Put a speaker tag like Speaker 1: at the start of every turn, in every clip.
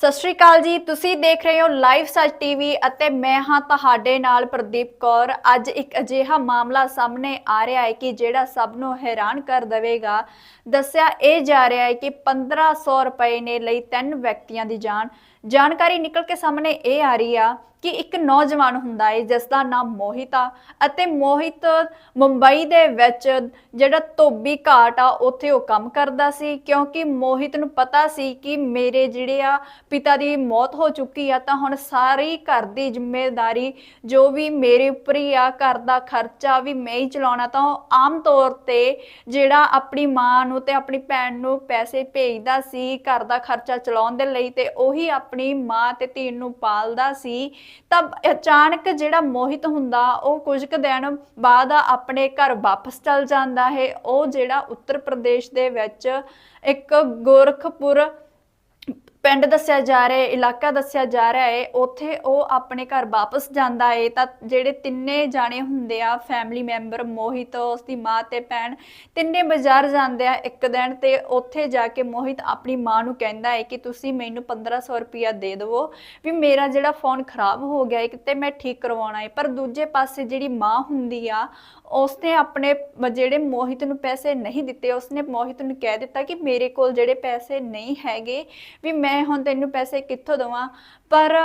Speaker 1: ਸਤਿ ਸ਼੍ਰੀ ਅਕਾਲ ਜੀ। ਤੁਸੀਂ ਦੇਖ ਰਹੇ ਹੋ ਲਾਈਵ ਸੱਚ ਟੀਵੀ ਅਤੇ ਮੈਂ ਹਾਂ ਤੁਹਾਡੇ ਨਾਲ ਪ੍ਰਦੀਪ ਕੌਰ। ਅੱਜ ਇੱਕ ਅਜਿਹਾ ਮਾਮਲਾ ਸਾਹਮਣੇ ਆ ਰਿਹਾ ਹੈ ਕਿ ਜਿਹੜਾ ਸਭ ਨੂੰ ਹੈਰਾਨ ਕਰ ਦੇਵੇਗਾ। ਦੱਸਿਆ ਇਹ ਜਾ ਰਿਹਾ ਹੈ ਕਿ 1500 ਰੁਪਏ ਨੇ ਲਈ ਤਿੰਨ ਵਿਅਕਤੀਆਂ ਦੀ ਜਾਨ। ਜਾਣਕਾਰੀ ਨਿਕਲ ਕੇ ਸਾਹਮਣੇ ਇਹ ਆ ਰਹੀ ਆ ਕਿ ਇੱਕ ਨੌਜਵਾਨ ਹੁੰਦਾ ਹੈ ਜਿਸ ਦਾ ਨਾਮ ਮੋਹਿਤ ਆ ਅਤੇ ਮੋਹਿਤ ਮੁੰਬਈ ਦੇ ਵਿੱਚ ਜਿਹੜਾ ਧੋਬੀ ਘਾਟ ਆ, ਉੱਥੇ ਉਹ ਕੰਮ ਕਰਦਾ ਸੀ ਕਿਉਂਕਿ ਮੋਹਿਤ ਨੂੰ ਪਤਾ ਸੀ ਕਿ ਮੇਰੇ ਜਿਹੜੇ ਆ ਪਿਤਾ ਦੀ ਮੌਤ ਹੋ ਚੁੱਕੀ ਆ, ਤਾਂ ਹੁਣ ਸਾਰੀ ਘਰ ਦੀ ਜ਼ਿੰਮੇਵਾਰੀ ਜੋ ਵੀ ਮੇਰੇ ਉੱਪਰ ਹੀ ਆ, ਘਰ ਦਾ ਖਰਚਾ ਵੀ ਮੈਂ ਹੀ ਚਲਾਉਣਾ, ਤਾਂ ਉਹ ਆਮ ਤੌਰ ਤੇ ਜਿਹੜਾ ਆਪਣੀ ਮਾਂ ਨੂੰ ਤੇ ਆਪਣੀ ਭੈਣ ਨੂੰ ਪੈਸੇ ਭੇਜਦਾ ਸੀ, ਘਰ ਦਾ ਖਰਚਾ ਚਲਾਉਣ ਦੇ ਲਈ ਤੇ ਉਹੀ ਆਪਣੀ ਮਾਂ ਤੇ ਧੀ ਨੂੰ ਪਾਲਦਾ ਸੀ ਤਾਂ ਅਚਾਨਕ ਜਿਹੜਾ ਮੋਹਿਤ ਹੁੰਦਾ, ਉਹ ਕੁਝ ਕੁ ਦਿਨ ਬਾਅਦ ਆਪਣੇ ਘਰ ਵਾਪਸ ਚਲ ਜਾਂਦਾ ਹੈ। ਉਹ ਜਿਹੜਾ ਉੱਤਰ ਪ੍ਰਦੇਸ਼ ਦੇ ਵਿੱਚ ਇੱਕ ਗੋਰਖਪੁਰ ਪਿੰਡ ਦੱਸਿਆ ਜਾ ਰਿਹਾ ਹੈ, ਇਲਾਕਾ ਦੱਸਿਆ ਜਾ ਰਿਹਾ ਹੈ, ਉੱਥੇ ਉਹ ਆਪਣੇ ਘਰ ਵਾਪਸ ਜਾਂਦਾ ਹੈ। ਤਾਂ ਜਿਹੜੇ ਤਿੰਨੇ ਜਾਣੇ ਹੁੰਦੇ ਆ ਫੈਮਿਲੀ ਮੈਂਬਰ ਮੋਹਿਤ, ਉਸਦੀ ਮਾਂ ਤੇ ਭੈਣ, ਤਿੰਨੇ ਬਾਜ਼ਾਰ ਜਾਂਦੇ ਆ ਇੱਕ ਦਿਨ ਤੇ ਉੱਥੇ ਜਾ ਕੇ ਮੋਹਿਤ ਆਪਣੀ ਮਾਂ ਨੂੰ ਕਹਿੰਦਾ ਹੈ ਕਿ ਤੁਸੀਂ ਮੈਨੂੰ 1500 ਰੁਪਇਆ ਦੇ ਦਿਵੋ ਵੀ ਮੇਰਾ ਜਿਹੜਾ ਫੋਨ ਖਰਾਬ ਹੋ ਗਿਆ ਹੈ ਕਿਤੇ ਮੈਂ ਠੀਕ ਕਰਵਾਉਣਾ ਹੈ। ਪਰ ਦੂਜੇ ਪਾਸੇ ਜਿਹੜੀ ਮਾਂ ਹੁੰਦੀ ਆ, ਉਸਨੇ ਆਪਣੇ ਜਿਹੜੇ ਮੋਹਿਤ ਨੂੰ ਪੈਸੇ ਨਹੀਂ ਦਿੱਤੇ, ਉਸਨੇ ਮੋਹਿਤ ਨੂੰ ਕਹਿ ਦਿੱਤਾ ਕਿ ਮੇਰੇ ਕੋਲ ਜਿਹੜੇ ਪੈਸੇ ਨਹੀਂ ਹੈਗੇ ਵੀ ਮੈਂ ਹੁਣ ਤੈਨੂੰ ਪੈਸੇ ਕਿੱਥੋਂ ਦਵਾਂ? ਪਰ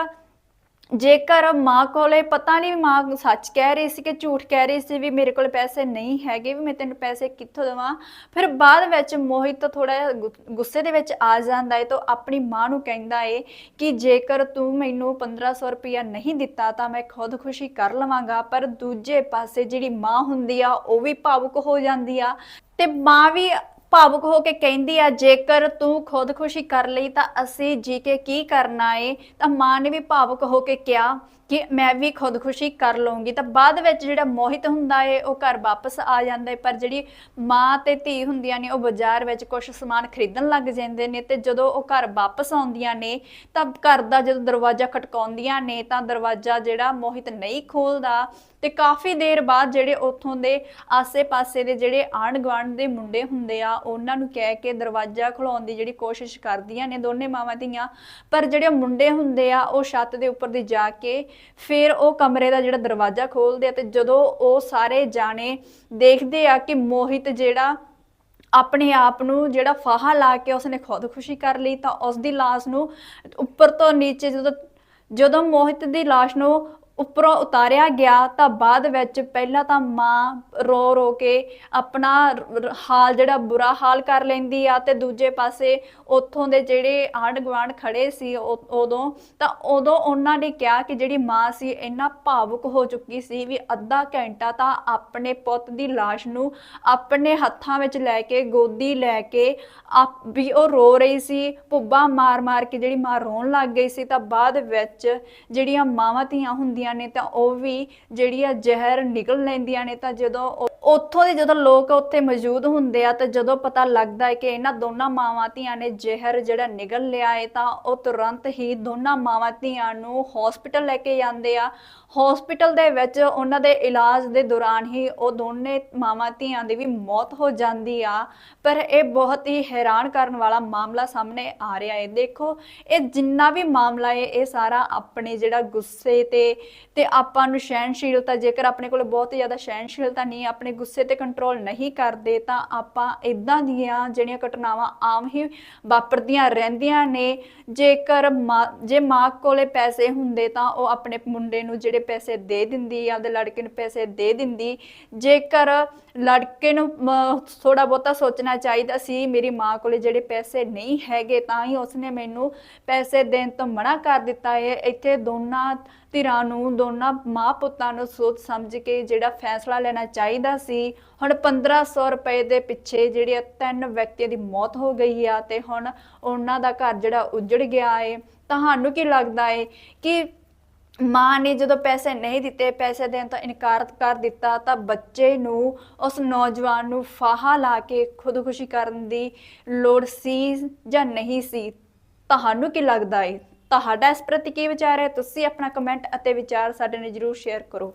Speaker 1: ਜੇਕਰ ਮਾਂ ਕੋਲੇ, ਪਤਾ ਨਹੀਂ ਮਾਂ ਸੱਚ ਕਹਿ ਰਹੀ ਸੀ ਕਿ ਝੂਠ ਕਹਿ ਰਹੀ ਸੀ ਵੀ ਮੇਰੇ ਕੋਲ ਪੈਸੇ ਨਹੀਂ ਹੈਗੇ, ਵੀ ਮੈਂ ਤੈਨੂੰ ਪੈਸੇ ਕਿੱਥੋਂ ਦੇਵਾਂ? ਫਿਰ ਬਾਅਦ ਵਿੱਚ ਮੋਹਿਤ ਥੋੜਾ ਗੁੱਸੇ ਦੇ ਵਿੱਚ ਆ ਜਾਂਦਾ ਏ ਤਾਂ ਆਪਣੀ ਮਾਂ ਨੂੰ ਕਹਿੰਦਾ ਏ ਕਿ ਜੇਕਰ ਤੂੰ ਮੈਨੂੰ 1500 ਰੁਪਇਆ ਨਹੀਂ ਦਿੱਤਾ ਤਾਂ ਮੈਂ ਖੁਦਕੁਸ਼ੀ ਕਰ ਲਵਾਂਗਾ, ਪਰ ਦੂਜੇ ਪਾਸੇ ਜਿਹੜੀ ਮਾਂ ਹੁੰਦੀ ਆ, ਉਹ ਵੀ ਭਾਵੁਕ ਹੋ ਜਾਂਦੀ ਆ ਤੇ ਮਾਂ ਵੀ ਭਾਵੁਕ ਹੋ ਕੇ ਕਹਿੰਦੀ ਆ, ਜੇਕਰ ਤੂੰ ਖੁਦਕੁਸ਼ੀ ਕਰ ਲਈ ਤਾਂ ਅਸੀਂ ਜੀ ਕੇ ਕੀ ਕਰਨਾ ਏ? ਤਾਂ ਮਾਂ ਨੇ ਵੀ ਭਾਵੁਕ ਹੋ ਕੇ ਕਿਹਾ ਕਿ ਮੈਂ ਵੀ ਖੁਦਕੁਸ਼ੀ ਕਰ ਲਵਾਂਗੀ ਤਾਂ ਬਾਅਦ ਵਿੱਚ ਜਿਹੜਾ ਮੋਹਿਤ ਹੁੰਦਾ ਏ, ਉਹ ਘਰ ਵਾਪਸ ਆ ਜਾਂਦਾ ਏ, ਪਰ ਜਿਹੜੀ ਮਾਂ ਤੇ ਧੀ ਹੁੰਦੀਆਂ ਨੇ, ਉਹ ਬਾਜ਼ਾਰ ਵਿੱਚ ਕੁਝ ਸਮਾਨ ਖਰੀਦਣ ਲੱਗ ਜਾਂਦੇ ਨੇ ਤੇ ਜਦੋਂ ਉਹ ਘਰ ਵਾਪਸ ਆਉਂਦੀਆਂ ਨੇ, ਤਾਂ ਘਰ ਦਾ ਜਦੋਂ ਦਰਵਾਜ਼ਾ ਖਟਕਾਉਂਦੀਆਂ ਨੇ, ਤਾਂ ਦਰਵਾਜ਼ਾ ਜਿਹੜਾ ਮੋਹਿਤ ਨਹੀਂ ਖੋਲਦਾ ਤੇ ਕਾਫੀ ਦੇਰ ਬਾਅਦ ਜਿਹੜੇ ਉੱਥੋਂ ਦੇ ਆਸੇ-ਪਾਸੇ ਦੇ ਜਿਹੜੇ ਆਂਢ ਗੁਆਂਢ ਦੇ ਮੁੰਡੇ ਹੁੰਦੇ ਆ, ਉਹਨਾਂ ਨੂੰ ਕਹਿ ਕੇ ਦਰਵਾਜ਼ਾ ਖੁਲਾਉਣ ਦੀ ਜਿਹੜੀ ਕੋਸ਼ਿਸ਼ ਕਰਦੀਆਂ ਨੇ ਦੋਨੇ ਮਾਵਾਂ ਧੀਆਂ, ਪਰ ਜਿਹੜੇ ਮੁੰਡੇ ਹੁੰਦੇ ਆ, ਉਹ ਛੱਤ ਦੇ ਉੱਪਰ ਦੀ ਜਾ ਕੇ ਫਿਰ ਉਹ ਕਮਰੇ ਦਾ ਜਿਹੜਾ ਦਰਵਾਜ਼ਾ ਖੋਲਦੇ ਆ ਤੇ ਜਦੋਂ ਉਹ ਸਾਰੇ ਜਾਣੇ ਦੇਖਦੇ ਆ ਕਿ ਮੋਹਿਤ ਜਿਹੜਾ ਆਪਣੇ ਆਪ ਨੂੰ ਜਿਹੜਾ ਫਾਹਾ ਲਾ ਕੇ ਉਸਨੇ ਖੁਦਕੁਸ਼ੀ ਕਰ ਲਈ ਤਾਂ ਉਸ ਦੀ ਲਾਸ਼ ਨੂੰ ਉੱਪਰ ਤੋਂ ਨੀਚੇ ਜਦੋਂ ਜਦੋਂ ਮੋਹਿਤ ਦੀ ਲਾਸ਼ ਨੂੰ ਉੱਪਰੋਂ ਉਤਾਰਿਆ ਗਿਆ ਤਾਂ ਬਾਅਦ ਵਿੱਚ ਪਹਿਲਾਂ ਤਾਂ ਮਾਂ ਰੋ ਰੋ ਕੇ ਆਪਣਾ ਹਾਲ ਜਿਹੜਾ ਬੁਰਾ ਹਾਲ ਕਰ ਲੈਂਦੀ ਆ ਤੇ ਦੂਜੇ ਪਾਸੇ ਉੱਥੋਂ ਦੇ ਜਿਹੜੇ ਆਂਢ ਗੁਆਂਢ ਖੜੇ ਸੀ ਉਦੋਂ ਤਾਂ ਉਦੋਂ ਉਹਨਾਂ ਨੇ ਕਿਹਾ ਕਿ ਜਿਹੜੀ ਮਾਂ ਸੀ ਇੰਨਾ ਭਾਵੁਕ ਹੋ ਚੁੱਕੀ ਸੀ ਵੀ ਅੱਧਾ ਘੰਟਾ ਤਾਂ ਆਪਣੇ ਪੁੱਤ ਦੀ ਲਾਸ਼ ਨੂੰ ਆਪਣੇ ਹੱਥਾਂ ਵਿੱਚ ਲੈ ਕੇ, ਗੋਦੀ ਲੈ ਕੇ ਆਪ ਵੀ ਉਹ ਰੋ ਰਹੀ ਸੀ, ਪੁੱਬਾ ਮਾਰ ਮਾਰ ਕੇ ਜਿਹੜੀ ਮਾਂ ਰੋਣ ਲੱਗ ਗਈ ਸੀ ਤਾਂ ਬਾਅਦ ਵਿੱਚ ਜਿਹੜੀਆਂ ਮਾਵਾਂ ਧੀਆਂ ਹੁੰਦੀਆਂ ਨੇ ਤਾਂ ਉਹ ਵੀ ਜਿਹੜੀ ਆ ਜ਼ਹਿਰ ਨਿਕਲ ਲੈਂਦੀਆਂ ਨੇ ਤਾਂ ਜਦੋਂ ਉਹ- ਉੱਥੋਂ ਦੇ ਜਦੋਂ ਲੋਕ ਉੱਥੇ ਮੌਜੂਦ ਹੁੰਦੇ ਆ, ਤਾਂ ਜਦੋਂ ਪਤਾ ਲੱਗਦਾ ਹੈ ਕਿ ਇਹਨਾਂ ਦੋਨਾਂ ਮਾਵਾਂ ਧੀਆਂ ਨੇ ਜ਼ਹਿਰ ਜਿਹੜਾ ਨਿਗਲ ਲਿਆ ਹੈ, ਤਾਂ ਉਹ ਤੁਰੰਤ ਹੀ ਦੋਨਾਂ ਮਾਵਾਂ ਧੀਆਂ ਨੂੰ ਹਸਪੀਟਲ ਲੈ ਕੇ ਜਾਂਦੇ ਆ। ਹਸਪੀਟਲ ਦੇ ਵਿੱਚ ਉਹਨਾਂ ਦੇ ਇਲਾਜ ਦੇ ਦੌਰਾਨ ਹੀ ਉਹ ਦੋਨੇ ਮਾਵਾਂ ਧੀਆਂ ਦੀ ਵੀ ਮੌਤ ਹੋ ਜਾਂਦੀ ਆ। ਪਰ ਇਹ ਬਹੁਤ ਹੀ ਹੈਰਾਨ ਕਰਨ ਵਾਲਾ ਮਾਮਲਾ ਸਾਹਮਣੇ ਆ ਰਿਹਾ ਹੈ। ਦੇਖੋ, ਇਹ ਜਿੰਨਾ ਵੀ ਮਾਮਲਾ ਹੈ, ਇਹ ਸਾਰਾ ਆਪਣੇ ਜਿਹੜਾ ਗੁੱਸੇ ਤੇ ਤੇ ਆਪਾਂ ਨੂੰ ਸਹਿਣਸ਼ੀਲਤਾ, ਜੇਕਰ ਆਪਣੇ ਕੋਲ ਬਹੁਤ ਜ਼ਿਆਦਾ ਸਹਿਣਸ਼ੀਲਤਾ ਨਹੀਂ, ਆਪਣੇ ਗੁੱਸੇ ਤੇ ਕੰਟਰੋਲ ਨਹੀਂ ਕਰਦੇ, ਤਾਂ ਆਪਾਂ ਇਦਾਂ ਦੀਆਂ ਜਿਹੜੀਆਂ ਘਟਨਾਵਾਂ ਆਮ ਹੀ ਵਾਪਰਦੀਆਂ ਰਹਿੰਦੀਆਂ ਨੇ। ਜੇਕਰ ਜੇ ਮਾਂ ਕੋਲੇ ਪੈਸੇ ਹੁੰਦੇ ਤਾਂ ਉਹ ਆਪਣੇ ਮੁੰਡੇ ਨੂੰ ਜਿਹੜੇ ਪੈਸੇ ਦੇ ਦਿੰਦੀ, ਆਪਦੇ ਲੜਕੇ ਨੂੰ ਪੈਸੇ ਦੇ ਦਿੰਦੀ। ਜੇਕਰ ਲੜਕੇ ਨੂੰ ਥੋੜਾ ਬਹੁਤਾ ਸੋਚਣਾ ਚਾਹੀਦਾ ਸੀ, ਮੇਰੀ ਮਾਂ ਕੋਲੇ ਜਿਹੜੇ ਪੈਸੇ ਨਹੀਂ ਹੈਗੇ, ਤਾਂ ਹੀ ਉਸਨੇ ਮੈਨੂੰ ਪੈਸੇ ਦੇਣ ਤੋਂ ਮਨਾ ਕਰ ਦਿੱਤਾ ਹੈ ਇੱਥੇ ਦੋਨਾਂ ਧਿਰਾਂ ਨੂੰ ਦੋਨਾਂ ਮਾਂ ਪੁੱਤਾਂ ਨੂੰ ਸੋਚ ਸਮਝ ਕੇ ਜਿਹੜਾ ਫੈਸਲਾ ਲੈਣਾ ਚਾਹੀਦਾ ਸੀ, ਹੁਣ 1500 ਰੁਪਏ ਦੇ ਪਿੱਛੇ ਜਿਹੜੇ ਤਿੰਨ ਵਿਅਕਤੀਆਂ ਦੀ ਮੌਤ ਹੋ ਗਈ ਆ ਤੇ ਹੁਣ ਉਹਨਾਂ ਦਾ ਘਰ ਜਿਹੜਾ ਉਜੜ ਗਿਆ ਏ। ਤੁਹਾਨੂੰ ਕੀ ਲੱਗਦਾ ਏ ਕਿ ਮਾਂ ਨੇ ਜਦੋਂ ਪੈਸੇ ਨਹੀਂ ਦਿੱਤੇ, ਪੈਸੇ ਦੇਣ ਤੋਂ ਇਨਕਾਰ ਕਰ ਦਿੱਤਾ, ਤਾਂ ਬੱਚੇ ਨੂੰ, ਉਸ ਨੌਜਵਾਨ ਨੂੰ ਫਾਹਾ ਲਾ ਕੇ ਖੁਦਕੁਸ਼ੀ ਕਰਨ ਦੀ ਲੋੜ ਸੀ ਜਾਂ ਨਹੀਂ ਸੀ? ਤੁਹਾਨੂੰ ਕੀ ਲੱਗਦਾ ਏ? ਤੁਹਾਡਾ ਇਸ ਪ੍ਰਤੀ ਕੀ ਵਿਚਾਰ ਹੈ? ਤੁਸੀਂ ਆਪਣਾ ਕਮੈਂਟ ਅਤੇ ਵਿਚਾਰ ਸਾਡੇ ਨਾਲ ਜਰੂਰ ਸ਼ੇਅਰ ਕਰੋ।